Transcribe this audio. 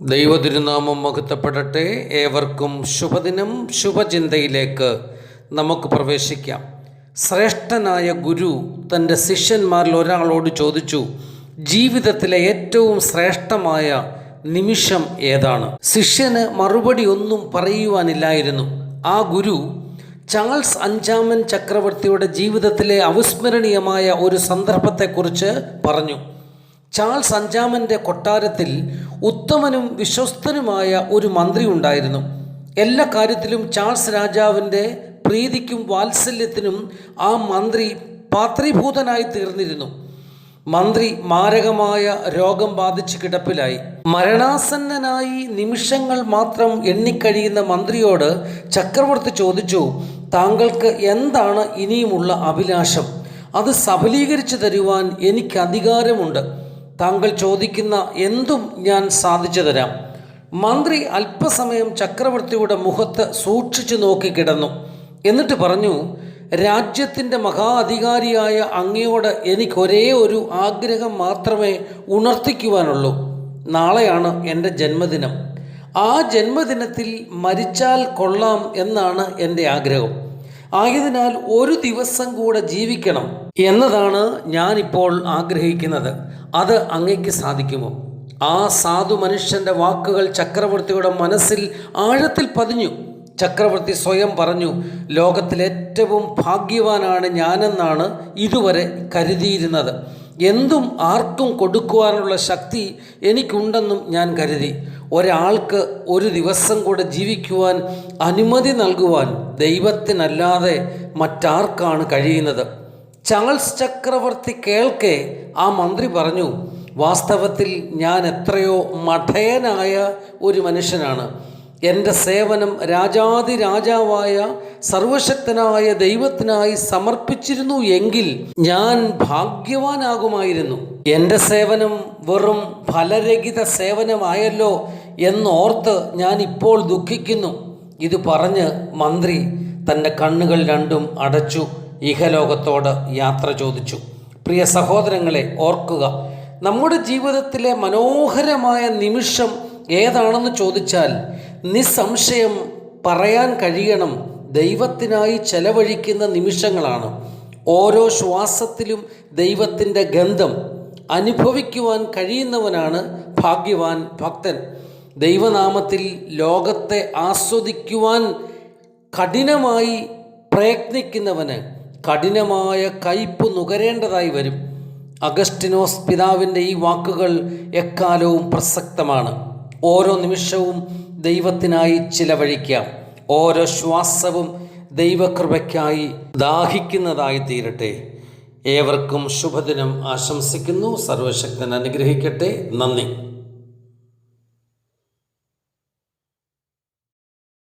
ദൈവതിരുനാമം മഹത്വപ്പെടട്ടെ. ഏവർക്കും ശുഭദിനം. ശുഭചിന്തയിലേക്ക് നമുക്ക് പ്രവേശിക്കാം. ശ്രേഷ്ഠനായ ഗുരു തന്റെ ശിഷ്യന്മാരിൽ ഒരാളോട് ചോദിച്ചു ജീവിതത്തിലെ ഏറ്റവും ശ്രേഷ്ഠമായ നിമിഷം ഏതാണ്? ശിഷ്യന് മറുപടി ഒന്നും പറയുവാനില്ലായിരുന്നു. ആ ഗുരു ചാൾസ് അഞ്ചാമൻ ചക്രവർത്തിയുടെ ജീവിതത്തിലെ അവിസ്മരണീയമായ ഒരു സന്ദർഭത്തെക്കുറിച്ച് പറഞ്ഞു. ചാൾസ് അഞ്ചാമന്റെ കൊട്ടാരത്തിൽ ഉത്തമനും വിശ്വസ്തനുമായ ഒരു മന്ത്രി ഉണ്ടായിരുന്നു. എല്ലാ കാര്യത്തിലും ചാൾസ് രാജാവിന്റെ പ്രീതിക്കും വാത്സല്യത്തിനും ആ മന്ത്രി പാത്രീഭൂതനായി തീർന്നിരുന്നു. മന്ത്രി മാരകമായ രോഗം ബാധിച്ച് കിടപ്പിലായി. മരണാസന്നനായി നിമിഷങ്ങൾ മാത്രം എണ്ണിക്കഴിയുന്ന മന്ത്രിയോട് ചക്രവർത്തി ചോദിച്ചു താങ്കൾക്ക് എന്താണ് ഇനിയുമുള്ള അഭിലാഷം? അത് സഫലീകരിച്ചു തരുവാൻ എനിക്ക് അധികാരമുണ്ട്. താങ്കൾ ചോദിക്കുന്ന എന്തും ഞാൻ സാധിച്ചു തരാം. മന്ത്രി അല്പസമയം ചക്രവർത്തിയുടെ മുഖത്ത് സൂക്ഷിച്ചു നോക്കി കിടന്നു. എന്നിട്ട് പറഞ്ഞു രാജ്യത്തിന്റെ മഹാ അധികാരിയായ അങ്ങയോട് എനിക്കൊരേ ഒരു ആഗ്രഹം മാത്രമേ ഉണർത്തിക്കുവാനുള്ളൂ. നാളെയാണ് എന്റെ ജന്മദിനം. ആ ജന്മദിനത്തിൽ മരിച്ചാൽ കൊള്ളാം എന്നാണ് എന്റെ ആഗ്രഹം. ആയതിനാൽ ഒരു ദിവസം കൂടെ ജീവിക്കണം എന്നതാണ് ഞാനിപ്പോൾ ആഗ്രഹിക്കുന്നത്. അത് അങ്ങയ്ക്ക് സാധിക്കുമോ? ആ സാധു മനുഷ്യന്റെ വാക്കുകൾ ചക്രവർത്തിയുടെ മനസ്സിൽ ആഴത്തിൽ പതിഞ്ഞു. ചക്രവർത്തി സ്വയം പറഞ്ഞു ലോകത്തിലേറ്റവും ഭാഗ്യവാനാണ് ഞാനെന്നാണ് ഇതുവരെ കരുതിയിരുന്നത്. എന്തും ആർക്കും കൊടുക്കുവാനുള്ള ശക്തി എനിക്കുണ്ടെന്നും ഞാൻ കരുതി. ഒരാൾക്ക് ഒരു ദിവസം കൂടെ ജീവിക്കുവാൻ അനുമതി നൽകുവാൻ ദൈവത്തിനല്ലാതെ മറ്റാർക്കാണ് കഴിയുന്നത്? ചാൾസ് ചക്രവർത്തി കേൾക്കെ ആ മന്ത്രി പറഞ്ഞു വാസ്തവത്തിൽ ഞാൻ എത്രയോ മഠയനായ ഒരു മനുഷ്യനാണ്. എന്റെ സേവനം രാജാതി രാജാവായ സർവശക്തനായ ദൈവത്തിനായി സമർപ്പിച്ചിരുന്നു എങ്കിൽ ഞാൻ ഭാഗ്യവാനാകുമായിരുന്നു. എന്റെ സേവനം വെറും ഫലരഹിത സേവനമായല്ലോ എന്നോർത്ത് ഞാൻ ഇപ്പോൾ ദുഃഖിക്കുന്നു. ഇത് പറഞ്ഞ് മന്ത്രി തന്റെ കണ്ണുകൾ രണ്ടും അടച്ചു ഇഹലോകത്തോട് യാത്ര ചോദിച്ചു. പ്രിയ സഹോദരങ്ങളെ ഓർക്കുക നമ്മുടെ ജീവിതത്തിലെ മനോഹരമായ നിമിഷം ഏതാണെന്ന് ചോദിച്ചാൽ നിസ്സംശയം പറയാൻ കഴിയണം ദൈവത്തിനായി ചെലവഴിക്കുന്ന നിമിഷങ്ങളാണ്. ഓരോ ശ്വാസത്തിലും ദൈവത്തിന്റെ ഗന്ധം അനുഭവിക്കുവാൻ കഴിയുന്നവനാണ് ഭാഗ്യവാൻ ഭക്തൻ. ദൈവനാമത്തിൽ ലോകത്തെ ആസ്വദിക്കുവാൻ കഠിനമായി പ്രയത്നിക്കുന്നവന് കഠിനമായ കയ്പ് നുകരേണ്ടതായി വരും. അഗസ്റ്റിനോസ് പിതാവിന്റെ ഈ വാക്കുകൾ എക്കാലവും പ്രസക്തമാണ്. ഓരോ നിമിഷവും ദൈവത്തിനായി ചിലവഴിക്കാം. ഓരോ ശ്വാസവും ദൈവകൃപയ്ക്കായി ദാഹിക്കുന്നതായി തീരട്ടെ ഏവർക്കും ശുഭദിനം ആശംസിക്കുന്നു. സർവശക്തൻ അനുഗ്രഹിക്കട്ടെ. നന്ദി.